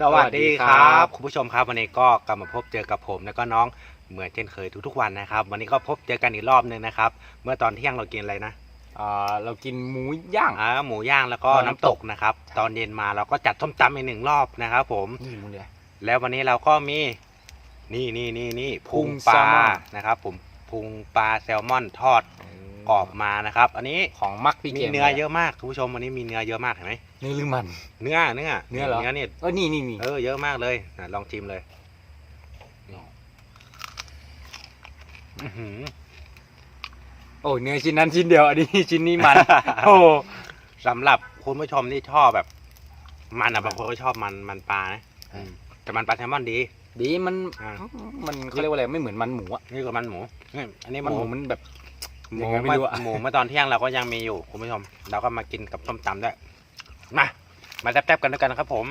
สวัสดีครับ คุณผู้ชมครับ วันนี้ก็กลับมาพบเจอกับผมแล้วก็น้องเหมือนเช่นเคยทุกๆวันนะครับ วันนี้ก็พบเจอกันอีกรอบหนึงนะครับ เมื่อตอนเที่ยงเรากินอะไรนะอ่าเรากินหมูย่างอ่าหมูย่างแล้วก็ก็น้ำน้ำตตกกนะครับ ตอนเย็นมาเราก็จัดส้มตำอีกหนึ่งรอบนะครับ ผมนี่หมูเดียวแล้ววันนี้เราก็มีนี่นี่นี่นี่พุงพุงปลาแซลมอนนะครับ ผมพุงปลาแซลมอนทอดกรอบมานะครับ อันนี้ของมักพี่มีเกมเนื้อเยอะมากคุณผู้ชมวันนี้มีเนื้อเยอะมากเห็นไหม เนื้อหรือมัน เนื้อเนื้อเนื้อเหรอ เนื้อนี่เออนี่นี่นี่เออเยอะมากเลยอะลองชิมเลยนี่อื้อหือโอ้เนื้อชิ้นนั้นชิ้นเดียว อันนี้ชิ้นนี้มัน โอ้สำหรับคุณผู้ชมที่ชอบแบบ มันอะบางคนก็ชอบมันมันปลานะอืมแต่มันปลาแซลมอนดี ดีมันอ่ามันเขาเรียกว่าอะไรไม่เหมือนมันหมูอะนี่ก็มันหมูนี่อันนี้หมันมูหมูมันแบบหมูยังไงไม่เมื่อรู้อะหมูเมื่อตอนเที่ยงเราก็ยังมีอยู่คุณผู้ชม เราก็มากินกับส้มตำด้วย มา มาแทบๆกันด้วยกันนะครับผม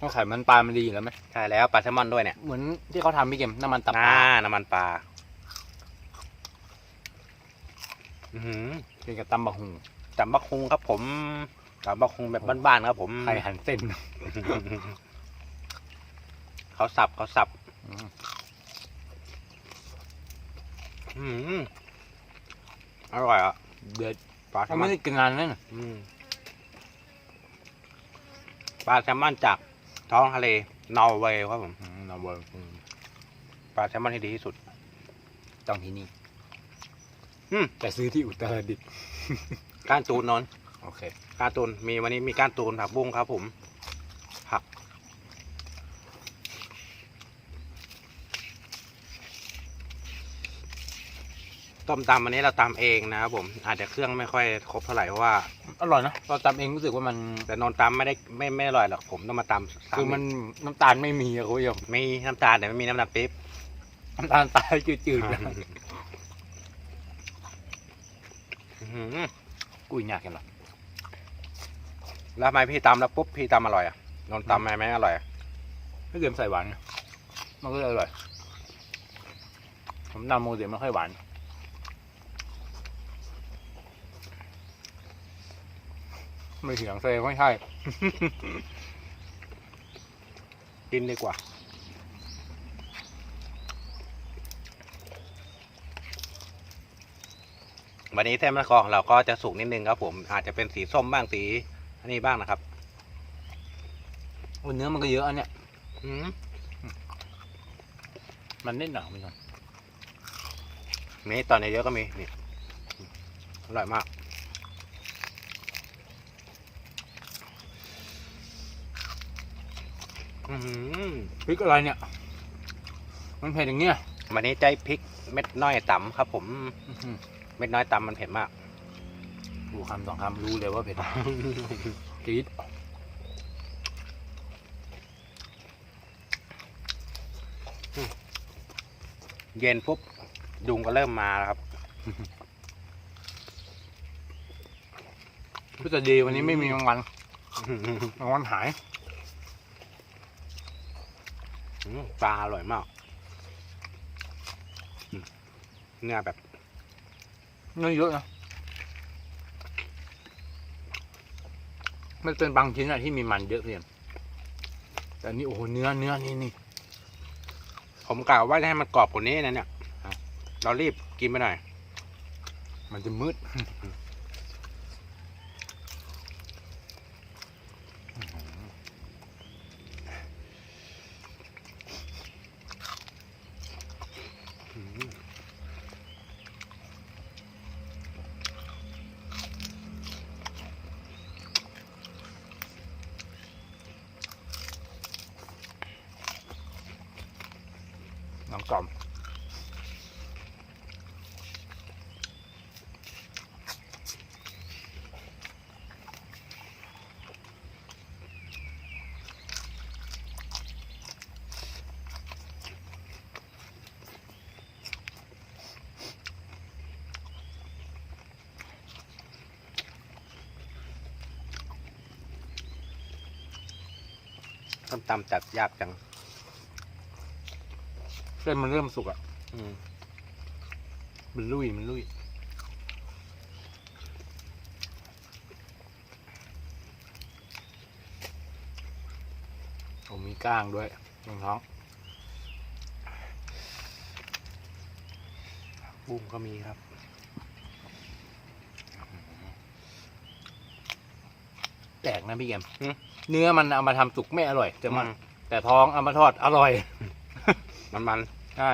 ต้องไข่มันปลา มันดีอยู่แล้วไหมใช่แล้วปลาแซลมอนด้วยเนี่ยเหมือนที่เขาทำพี่เกมน้ำมันตับปอ่าลาน้ำมันปลาอื้อหือกินกับตำบะหุงตำบักคุงครับผมตำบักคุงแบบบ้านๆครับผมไข่หั่นเส้นเขาสับเขาสับ อืมอืมอร่อยอะเดือดปลาแซลเขามอไม่นได้กินนานนั่นน่ะอืม ปลาแซลมอนจากท้องทะเลนอร์เวย์ครับผมอืมเราเวิร์กปลาแซลมอนที่ดีที่สุด ต้องที่นี่อืม แต่ซื้อที่อุตรดิตถ์ก้านตูนนนท์โอเคก้านตูนมีวันนี้มีก้านตูนผักบุ้งครับผม ต้มตำวันนี้เราตำเองนะครับผม อาจจะเครื่องไม่ค่อยครบเท่าไหร่เพราะว่าอร่อยนะเราตำเองรู้สึกว่ามันแต่นนท์ตำไม่ได้ไม่ไม่อร่อยหรอกผมต้องมาตำซ้ำคือมันน้ำตาลไม่มีอะคุณผู้ชมมีน้ำตาลแต่ไม่มีน้ำตาลปี๊บน้ำตาลตายจืดๆนะอื้อหือกุ้ยยากกันหรอแล้วทำไมพี่ตำแล้วปุ๊บพี่ตำอร่อยอะนนท์ตำทำไมไม่อร่อยอะไม่เกินใส่หวานไงมันก็เลยอร่อยผมตำโมเดลไม่ค่อยหวาน ไม่เถียงเซไม่ใช่ กินดีกว่า วันนี้เส้นมะละกอของเราก็จะสุกนิดนึงครับ ผม อาจจะเป็นสีส้มบ้างสีอันนี้บ้างนะครับโอ้เนื้อมันก็เยอะอันเนี้ยอืมมันเล่นหนังไปหน่อยนี่ตอนนี้เยอะก็มีนี่อร่อยมาก อือหือพริกอะไรเนี่ย มันเผ็ดอย่างเงี้ยวันนี้ใจพริกเม็ดน้อยต่ำครับผม อื้อหือเม็ดน้อยต่ำมันเผ็ดมาก ดูคำสองคำรู้เลยว่าเผ็ดจี๊ดเย็นปุ๊บยุงก็เริ่มมาแล้วครับ ก็จะดีวันนี้ไม่มีรางวัลรางวัลหาย อืม ปลาอร่อยมากอืมเนื้อแบบเนื้อเยอะนะมันเป็นบางชิ้นอะที่มีมันเยอะเพียงแต่อันนี่โอ้โหเนื้อเนื้อนี่นี่ผมกล่าวว่าจะให้มันกรอบกว่านี้นะเนี่ยครับเรารีบกินไปหน่อย มันจะมืด อืม น้ำกล่อมส้มตำจัดยากจัง เส้นมันเริ่มสุกอะอืมมันลุยมันลุยผมมีก้างด้วยรองท้องบุ้งก็มีครับแปลกนะพี่เกมอืมเนื้อมันเอามาทำสุกไม่อร่อยแต่มันอืมแต่ท้องเอามาทอดอร่อย มันมันใช่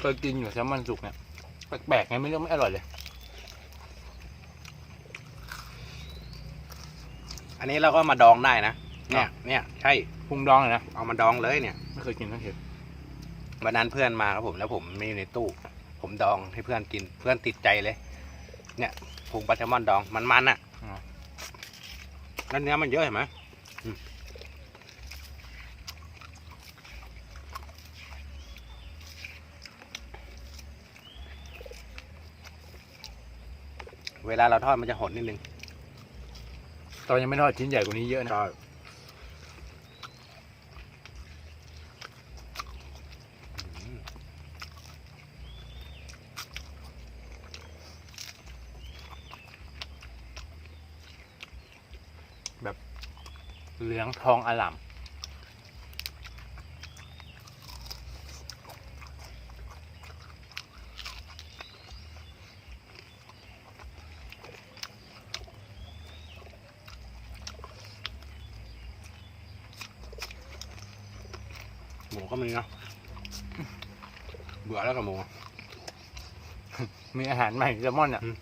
เคยกินอยู่แซลมอนสุกเนี่ยแปลกๆไงไม่รู้ไม่อร่อยเลย อันนี้เราก็มาดองได้นะเนี่ยเนี่ยใช่พุงดองเลยนะเอามาดองเลยเนี่ยไม่เคยกินทั้งทีวันนั้นเพื่อนมาครับผมแล้วผมไม่อยู่ในตู้ ผมดองให้เพื่อนกินเพื่อนติดใจเลย เนี่ยพุงปลาแซลมอนดองมันมันๆอะแล้วเนื้อมันเยอะเห็นไหมอืม เวลาเราทอดมันจะหดนิดนึง ตอนยังไม่ทอดชิ้นใหญ่กว่านี้เยอะนะเหลืองทองอลาม หมูก็มีเนาะเบื่อแล้วกับหมูมีอาหารใหม่แซลมอนอะอืม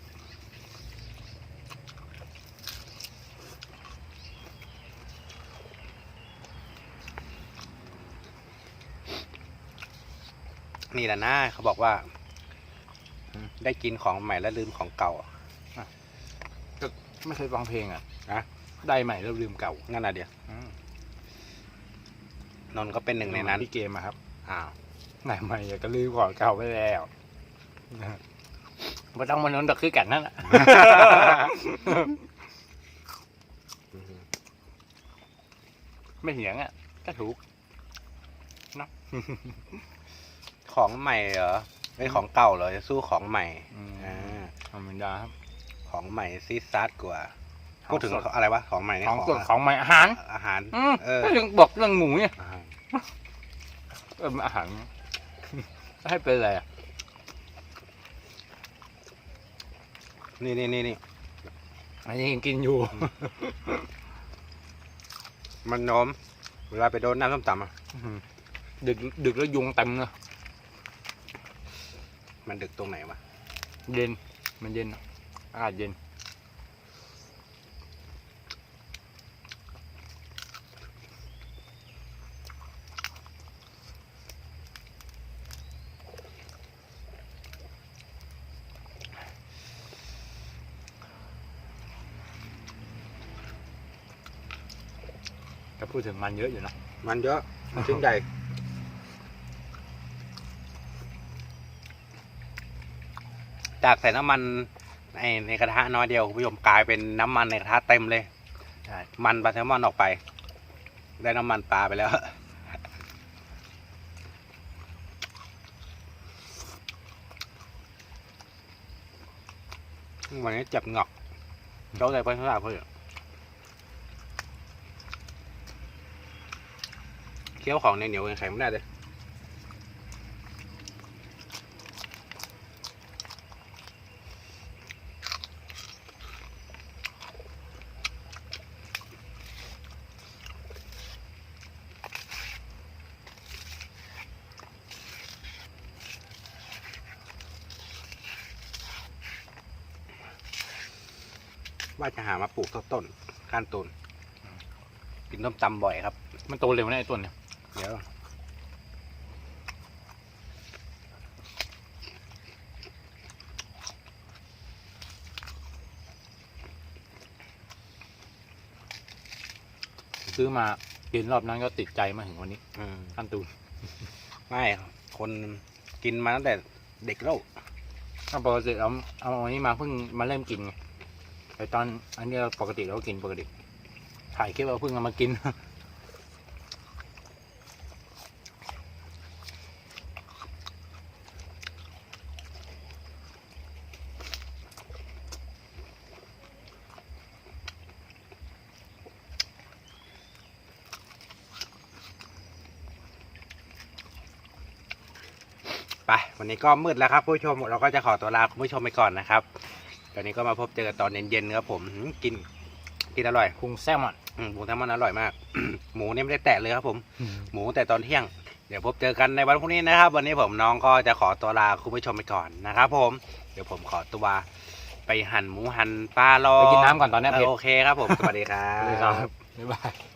นี่แหละนะเขาบอกว่า ได้กินของใหม่แล้วลืมของเก่าไม่เคยฟังเพลงอะอะได้ใหม่แล้วลืมเก่างั้นนะเดียว นนท์ก็เป็นหนึ่งในนั้นพี่เกมอะครับ อ้าวได้ใหม่อยากก็ลืมของเก่าไปแล้วไม่ต้องมานอนตะคือกันนั่นแหละไม่เหียงอะก็ถูกของใหม่เหรอไม่ของเก่าเหรอจะสู้ของใหม่อืมอ่าธรรมดาครับ ของใหม่ซีดซัดกว่าของ พูดถึงสดอะไรวะของใหม่เนี่ยของของสดอะไรของใหม่อาหาร อาหารอืมเออก็ยังบอกเรื่องหมูเนี่ยอาหารเอออาหาร ให้เป็นอะไรอะนี่นี่นี่นี่อันนี้ยังกินอยู่ มันโน้มเวลาไปโดนน้ำส้มตำอะดึกดึกแล้วยุงเต็มเลยมันดึกตรงไหนวะเย็นมันเย็นอากาศเย็น แต่พูดถึงมันเยอะอยู่นะมันเยอะมันชิ้นใหญ่จากใส่น้ำมันในในกระทะน้อยเดียวคุณผู้ชมกลายเป็นน้ำมันในกระทะเต็มเลย ใช่มันปลาแซลมอนออกไป ได้น้ำมันปลาไปแล้ว วันนี้เจ็บหงอกเจ้าใจไปเท่าไหร่เพื่อน เคี้ยวของเหนียวๆแข็งไม่ได้เลยว่าจะหามาปลูกต้นก้านตูนกินต้มตำบ่อยครับ มันโตเร็วนะไอ้ต้นเนี่ย เดี๋ยวซื้อมากินรอบนั้นก็ติดใจมาถึงวันนี้อืมขั้นตูนไม่คนกินมาตั้งแต่เด็กแล้วถ้าปกติเราเอาอันนี้มาเพิ่งมาเริ่มกินไงแต่ตอนอันนี้เราปกติเราก็กินปกติถ่ายคลิปเราเพิ่งเอามากิน ไปวันนี้ก็มืดแล้วครับผู้ชมเราก็จะขอตัวลาคุณผู้ชมไปก่อนนะครับตอนนี้ก็มาพบเจอกันตอนเย็นๆครับผมหืมกินกินอร่อยพุงแซลมอนอืมหมูแซลมอนอร่อยมาก หมูเนี่ยไม่ได้แตะเลยครับผม หมูแต่ตอนเที่ยง เดี๋ยวพบเจอกันในวันพรุ่งนี้นะครับ วันนี้ผมน้องก็จะขอตัวลาคุณผู้ชมไปก่อนนะครับ ผม เดี๋ยวผมขอตัวไปหั่นหมูหั่นปลารอไปกินน้ำก่อนตอนนี้เผ็ดโอเคครับผมสวัสดีครัเลยครับบบ๊ายบาย